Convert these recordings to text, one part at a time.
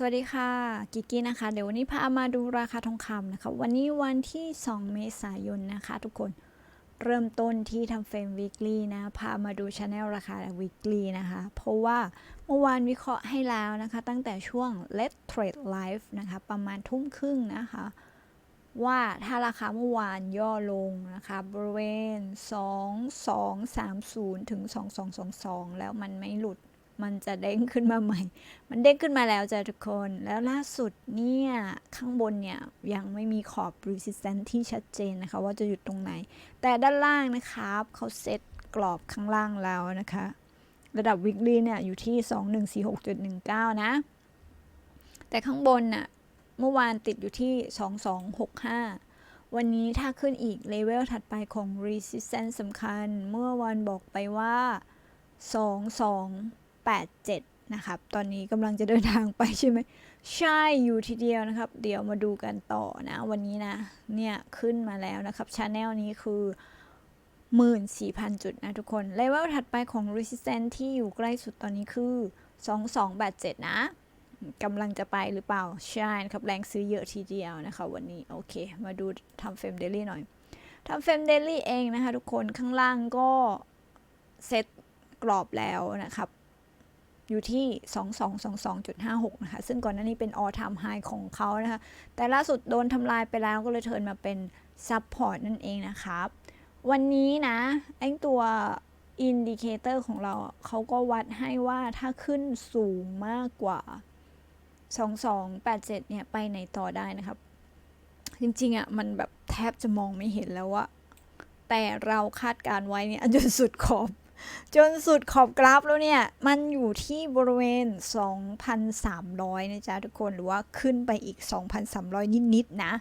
สวัสดีค่ะกิกกี้นะคะ เดี๋ยววันนี้พามาดูราคาทองคำนะคะ วันนี้วันที่ 2 เมษายนนะคะ ทุกคนเริ่มต้นที่ทำเฟรม weekly นะพามาดูช anel ราคา weekly นะคะ เพราะว่าเมื่อวานวิเคราะห์ให้แล้วนะคะ ตั้งแต่ช่วง let trade live นะคะ ประมาณทุ่มครึ่งนะคะ ว่าถ้าราคาเมื่อวานย่อลงนะคะ บริเวณ 2230 ถึง 2222 แล้วมันไม่หลุด มันจะเด้งขึ้นมาใหม่ มันเด้งขึ้นมาแล้วจ้ะทุกคน แล้วล่าสุดเนี่ย ข้างบนเนี่ย ยังไม่มีขอบ resistance ที่ชัดเจนนะคะ ว่าจะหยุดตรงไหน แต่ด้านล่างนะครับ เขาเซตกรอบข้างล่างแล้วนะคะ ระดับ weekly เนี่ยอยู่ที่ 2146.19 นะ แต่ข้างบนน่ะ เมื่อวานติดอยู่ที่ 2265วันนี้ถ้าขึ้นอีกเลเวลถัดไปของ resistance สำคัญ เมื่อวันบอกไปว่า 87 นะครับ ตอนนี้กำลังจะเดินทางไปใช่ไหม ใช่อยู่ทีเดียวนะครับ เดี๋ยวมาดูกันต่อนะ วันนี้นะ เนี่ย ขึ้นมาแล้วนะครับช anel นี้คือ 14,000 จุดนะทุกคน เลเวลถัดไปของ resistance ที่อยู่ใกล้สุดตอนนี้คือ 2287 นะกำลังจะไปหรือเปล่า ใช่นะครับ แรงซื้อเยอะทีเดียวนะคะ วันนี้ โอเค มาดูทำเฟรมเดลี่หน่อยทำเฟรมเดลี่เองนะคะ ทุกคนข้างล่างก็เซตกรอบแล้วนะครับ อยู่ที่ 2222.56 นะคะ ซึ่งก่อนหน้านี้เป็น all time high ของเขานะคะ แต่ล่าสุดโดนทำลายไปแล้วก็เลยเทิร์นมาเป็น support นั่นเองนะครับ วันนี้นะไอ้ตัวอินดิเคเตอร์ของเราเขาก็วัดให้ว่าถ้าขึ้นสูงมากกว่า 2287 เนี่ย ไปไหนต่อได้นะครับ จริงๆอะ่ะ มันแบบแทบจะมองไม่เห็นแล้วว่าแต่เราคาดการไว้เนี่ยจนสุดขอบ จนสุดขอบกราฟแล้วเนี่ย มันอยู่ที่บริเวณ 2,300 นะจ๊ะทุกคน หรือว่าขึ้นไปอีก 2,300 นิดๆนะ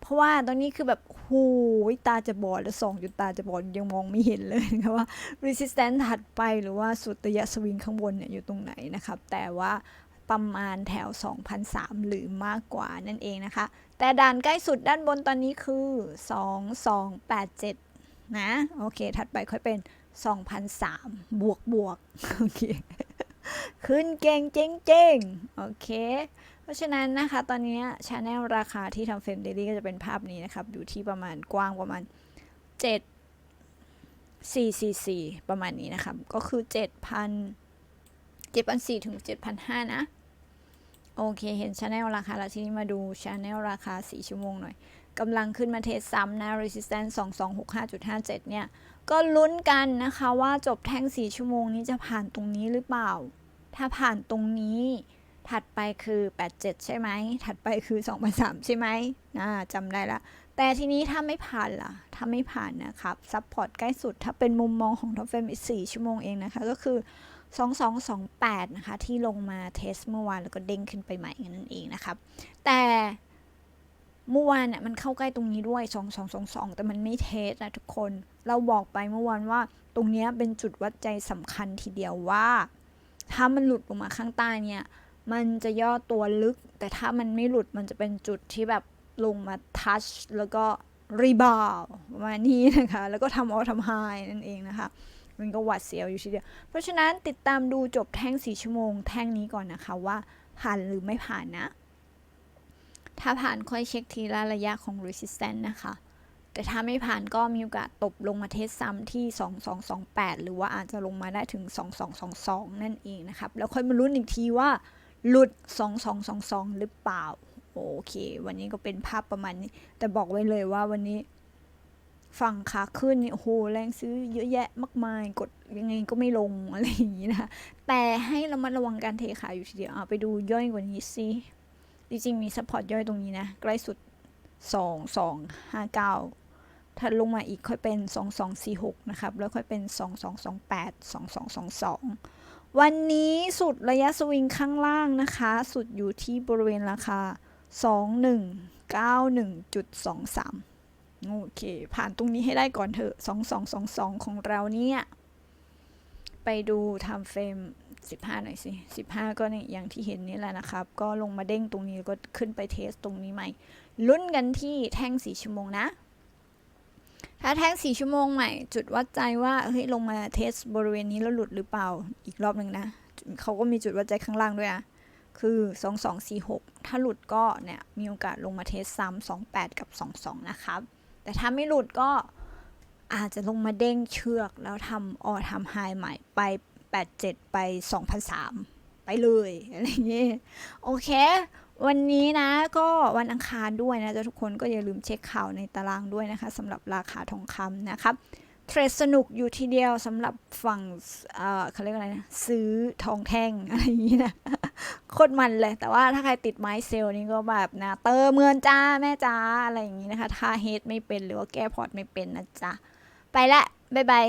เพราะว่าตอนนี้คือแบบหูยตาจะบอดแล้วส่องจนตาจะบอดยังมองไม่เห็นเลยนะคะว่า resistance ถัดไปหรือว่าสุดระยะสวิงข้างบนเนี่ยอยู่ตรงไหนนะครับ แต่ว่าประมาณแถว 2,003 หรือมากกว่านั่นเองนะคะ แต่ด่านใกล้สุดด้านบนตอนนี้คือ 2287 นะ โอเค ถัดไปค่อยเป็น 2,003 บวกบวกโอเคขึ้นเก่งเจ๊งเจ๊งโอเค เพราะฉะนั้นนะคะ ตอนนี้ชาแนลราคาที่ทำเฟรมเดลี่ก็จะเป็นภาพนี้นะครับ อยู่ที่ประมาณกว้างประมาณ 7 444 ประมาณนี้นะครับ ก็คือ 7,000 7,400ถึง 7,500 นะ โอเค เห็นชาแนลราคาแล้วทีนี้มาดูชาแนลราคา 4 ชั่วโมงหน่อย กำลังขึ้นมาเทสซ้ำนะ resistance 2265.57 เนี่ย ก็ลุ้นกันนะคะว่าจบแท่ง 4 ชั่วโมงนี้จะผ่านตรงนี้หรือเปล่า ถ้าผ่านตรงนี้ ถัดไปคือ 87 ใช่ไหม ถัดไปคือ 2003 ใช่ไหมน่าจำได้ละ แต่ทีนี้ถ้าไม่ผ่านล่ะ ถ้าไม่ผ่านนะครับ ซัพพอร์ตใกล้สุด ถ้าเป็นมุมมองของท็อปเฟมอีก 4 ชั่วโมงเองนะคะ ก็คือ 2228 นะคะ ที่ลงมาเทสเมื่อวานแล้วก็เด้งขึ้นไปใหม่นั่นเองนะครับ แต่ เมื่อวานเนี่ยมันเข้าใกล้ตรงนี้ด้วย 2222 แต่มันไม่เทสนะทุกคน เราบอกไปเมื่อวานว่าตรงนี้เป็นจุดวัดใจสำคัญทีเดียวว่า ถ้ามันหลุดลงมาข้างใต้เนี่ย มันจะย่อตัวลึก แต่ถ้ามันไม่หลุดมันจะเป็นจุดที่แบบลงมาทัชแล้วก็รีบาวประมาณนี้นะคะ แล้วก็ทำออทำไฮนั่นเองนะคะ มันก็หวัดเสียวอยู่ทีเดียว เพราะฉะนั้นติดตามดูจบแท่ง4ชั่วโมง แท่งนี้ก่อนนะคะว่าผ่านหรือไม่ผ่านนะ ถ้าผ่านค่อยเช็คทีละระยะของ resistance นะคะ แต่ถ้าไม่ผ่านก็มีโอกาสตบลงมาเทสซ้ำที่ 2228 หรือว่าอาจจะลงมาได้ถึง 2222 นั่นเองนะครับ แล้วค่อยมาลุ้นอีกทีว่า หลุด 2222 หรือเปล่า โอเค วันนี้ก็เป็นภาพประมาณนี้ แต่บอกไว้เลยว่าวันนี้ฝั่งขาขึ้นนี่โอ้โหแรงซื้อเยอะแยะมากมาย กดยังไงก็ไม่ลงอะไรอย่างนี้นะ แต่ให้เรามาระวังการเทขายอยู่ทีเดียวเอาไปดูย่อยกว่านี้สิ จริงๆมีซัพพอร์ตย่อยตรงนี้นะ ใกล้สุด 2259 ถ้าลงมาอีกค่อยเป็น 2246 นะครับ แล้วค่อยเป็น 2228 2222 วันนี้สุดระยะสวิงข้างล่างนะคะ สุดอยู่ที่บริเวณราคา 2191.23 โอเค ผ่านตรงนี้ให้ได้ก่อนเถอะ 2222 ของเราเนี่ย ไปดูทำเฟรม 15 หน่อยสิ 15 ก็เนี่ยอย่างที่เห็นนี่แหละนะครับ ก็ลงมาเด้งตรงนี้ก็ขึ้นไปเทสตรงนี้ใหม่ ลุ้นกันที่แท่ง 4 ชั่วโมงนะ ถ้าแท่ง 4 ชั่วโมงใหม่ จุดวัดใจว่า เฮ้ย ลงมาเทสบริเวณนี้แล้วหลุดหรือเปล่า อีกรอบหนึ่งนะ เขาก็มีจุดวัดใจข้างล่างด้วยนะ คือ 2246 ถ้าหลุดก็เนี่ย มีโอกาสลงมาเทสซ้ำ28 กับ 22 นะครับ แต่ถ้าไม่หลุดก็อาจจะลงมาเด้งเชือกแล้วทำออทำไฮใหม่ไป 87 ไป 2003 ไปเลยอะไรอย่างเงี้ยโอเค วันนี้นะก็วันอังคารด้วยนะจ๊ะทุกคนก็อย่าลืมเช็คข่าวในตารางด้วยนะคะสำหรับราคาทองคำนะครับเทรดสนุกอยู่ทีเดียวสำหรับฝั่งเอ่อเขาเรียกอะไรนะซื้อทองแท่งอะไรอย่างนี้นะโคตรมันเลย แต่ว่าถ้าใครติดไม้เซลล์นี่ก็แบบนะเติมเงินจ้าแม่จ้าอะไรอย่างนี้นะคะ ถ้าเฮดไม่เป็นหรือว่าแก้พอร์ตไม่เป็นนะจ๊ะ ไปละ บ๊ายบาย